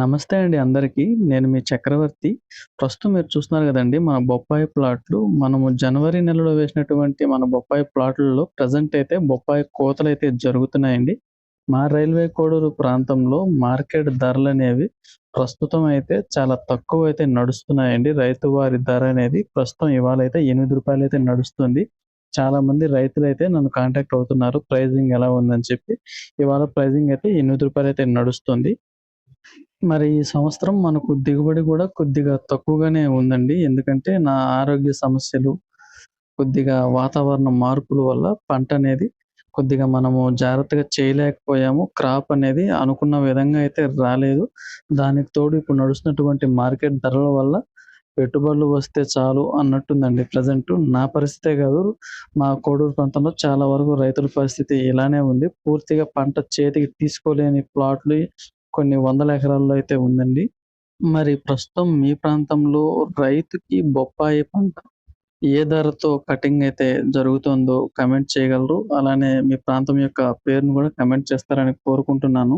నమస్తే అండి అందరికీ. నేను మీ చక్రవర్తి. ప్రస్తుతం మీరు చూస్తున్నారు కదండి మన బొప్పాయి ప్లాట్లు. మనము జనవరి నెలలో వేసినటువంటి మన బొప్పాయి ప్లాట్లలో ప్రజెంట్ అయితే బొప్పాయి కోతలు అయితే జరుగుతున్నాయండి. మా రైల్వే కోడూరు ప్రాంతంలో మార్కెట్ ధరలు అనేవి ప్రస్తుతం అయితే చాలా తక్కువ అయితే నడుస్తున్నాయండి. రైతువారి ధర అనేది ప్రస్తుతం ఇవాళ అయితే ఎనిమిది రూపాయలు అయితే నడుస్తుంది. చాలా మంది రైతులు అయితే నన్ను కాంటాక్ట్ అవుతున్నారు. ప్రైజింగ్ ఎలా ఉందని చెప్పి. ఇవాళ ప్రైజింగ్ అయితే ఎనిమిది రూపాయలు అయితే నడుస్తుంది. మరి ఈ సంవత్సరం మనకు దిగుబడి కూడా కొద్దిగా తక్కువగానే ఉందండి. ఎందుకంటే నా ఆరోగ్య సమస్యలు, కొద్దిగా వాతావరణ మార్పుల వల్ల పంట అనేది కొద్దిగా మనము జాగ్రత్తగా చేయలేకపోయాము. క్రాప్ అనేది అనుకున్న విధంగా అయితే రాలేదు. దానికి తోడు ఇప్పుడు నడుస్తున్నటువంటి మార్కెట్ ధరల వల్ల పెట్టుబడులు వస్తే చాలు అన్నట్టుందండి ప్రజెంట్ నా పరిస్థితే కాదు మా కోడూరు ప్రాంతంలో చాలా వరకు రైతుల పరిస్థితి ఇలానే ఉంది. పూర్తిగా పంట చేతికి తీసుకోలేని ప్లాట్లు కొన్ని వందల ఎకరాల్లో అయితే ఉందండి. మరి ప్రస్తుతం మీ ప్రాంతంలో రైతుకి బొప్పాయి పంట ఏ ధరతో కటింగ్ అయితే జరుగుతుందో కమెంట్ చేయగలరు. అలానే మీ ప్రాంతం యొక్క పేరును కూడా కమెంట్ చేస్తారని కోరుకుంటున్నాను.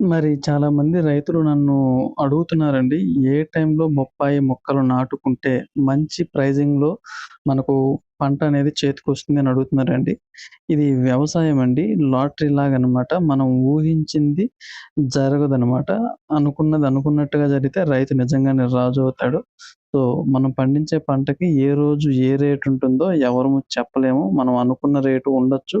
మరి చాలామంది రైతులు నన్ను అడుగుతున్నారండి. ఏ టైంలో బొప్పాయి మొక్కలు నాటుకుంటే మంచి ప్రైజింగ్‌లో మనకు పంట అనేది చేతికొస్తుంది అని అడుగుతున్నారండి. ఇది వ్యవసాయం అండి. లాటరీ లాగనమాట. మనం ఊహించింది జరగదనమాట. అనుకున్నది అనుకున్నట్టుగా జరిగితే రైతు నిజంగానే రాజు అవుతాడు. సో, మనం పండించే పంటకి ఏ రోజు ఏ రేట్ ఉంటుందో ఎవరము చెప్పలేము. మనం అనుకున్న రేటు ఉండొచ్చు,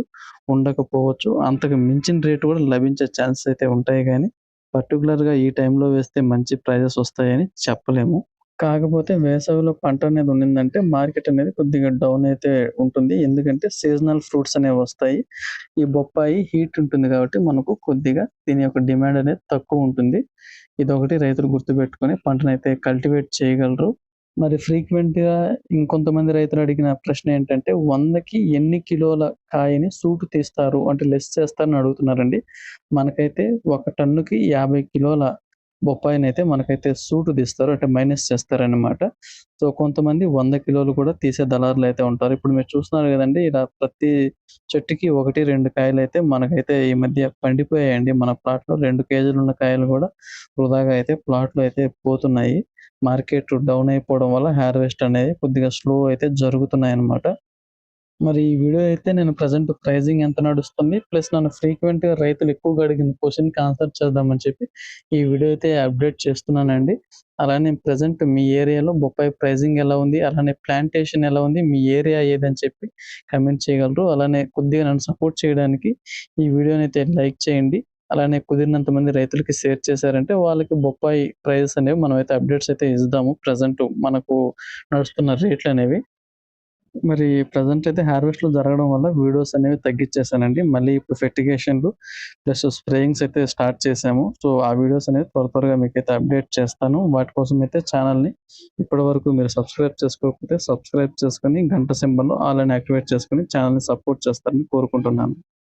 ఉండకపోవచ్చు. అంతకు మించిన రేటు కూడా లభించే ఛాన్సెస్ అయితే ఉంటాయి కానీ పర్టికులర్గా ఈ టైంలో వేస్తే మంచి ప్రైజెస్ వస్తాయని చెప్పలేము. కాకపోతే వేసవిలో పంట అనేది ఉండిందంటే మార్కెట్ అనేది కొద్దిగా డౌన్ అయితే ఉంటుంది. ఎందుకంటే సీజనల్ ఫ్రూట్స్ అనేవి వస్తాయి. ఈ బొప్పాయి హీట్ ఉంటుంది కాబట్టి మనకు కొద్దిగా దీని యొక్క డిమాండ్ అనేది తక్కువ ఉంటుంది. ఇదొకటి రైతులు గుర్తుపెట్టుకొని అయితే కల్టివేట్ చేయగలరు. మరి ఫ్రీక్వెంట్‌గా ఇంకొంతమంది రైతులు అడిగిన ప్రశ్న ఏంటంటే వందకి ఎన్ని కిలోల కాయని సూటు తీస్తారు? అంటే లెస్ చేస్తారని అడుగుతున్నారండి. మనకైతే ఒక టన్నుకి 50 కిలోల బొప్పాయిని అయితే మనకైతే సూటు తీస్తారు. అంటే మైనస్ చేస్తారనమాట. సో, కొంతమంది వంద కిలోలు కూడా తీసే దళారులైతే ఉంటారు. ఇప్పుడు మీరు చూస్తున్నారు కదండి ఇలా ప్రతి చెట్టుకి ఒకటి రెండు కాయలు అయితే మనకైతే ఈ మధ్య పండిపోయాయండి. మన ప్లాట్‌లో రెండు కేజీలు ఉన్న కాయలు కూడా వృధాగా అయితే ప్లాట్‌లో అయితే పోతున్నాయి. మార్కెట్ డౌన్ అయిపోవడం వల్ల హార్వెస్ట్ అనేది కొద్దిగా స్లో అయితే జరుగుతున్నాయి అన్నమాట మరి ఈ వీడియో అయితే నేను ప్రజెంట్ ప్రైజింగ్ ఎంత నడుస్తుంది, ప్లస్ నన్ను ఫ్రీక్వెంట్‌గా రైతులు ఎక్కువగా అడిగిన క్వశ్చన్కి ఆన్సర్ చేద్దామని చెప్పి ఈ వీడియో అయితే అప్డేట్ చేస్తున్నానండి. అలానే ప్రజెంట్ మీ ఏరియాలో బొప్పాయి ప్రైజింగ్ ఎలా ఉంది? అలానే ప్లాంటేషన్ ఎలా ఉంది? మీ ఏరియా ఏదని చెప్పి కమెంట్ చేయగలరు. అలానే కొద్దిగా నన్ను సపోర్ట్ చేయడానికి ఈ వీడియోని అయితే లైక్ చేయండి. అలానే కుదిరినంత మంది రైతులకి షేర్ చేశారంటే వాళ్ళకి బొప్పాయి ప్రైజెస్ అనేవి మనం అయితే అప్డేట్స్ అయితే ఇద్దాము. ప్రజెంట్ మనకు నడుస్తున్న రేట్లు అనేవి మరి ప్రజెంట్ అయితే హార్వెస్ట్‌లు జరగడం వల్ల వీడియోస్ అనేవి తగ్గించేసానండి మళ్ళీ ఇప్పుడు ఫెర్టిగేషన్‌లు ప్లస్ స్ప్రేయింగ్స్ అయితే స్టార్ట్ చేసాము సో, ఆ వీడియోస్ అనేవి త్వర త్వరగా మీకైతే అప్డేట్ చేస్తాను. వాటి కోసం అయితే ఇప్పటి వరకు మీరు సబ్స్క్రైబ్ చేసుకోకపోతే సబ్స్క్రైబ్ చేసుకొని గంట సింబల్‌లో ఆల్ అని యాక్టివేట్ చేసుకొని ఛానల్ని సపోర్ట్ చేస్తారని కోరుకుంటున్నాను.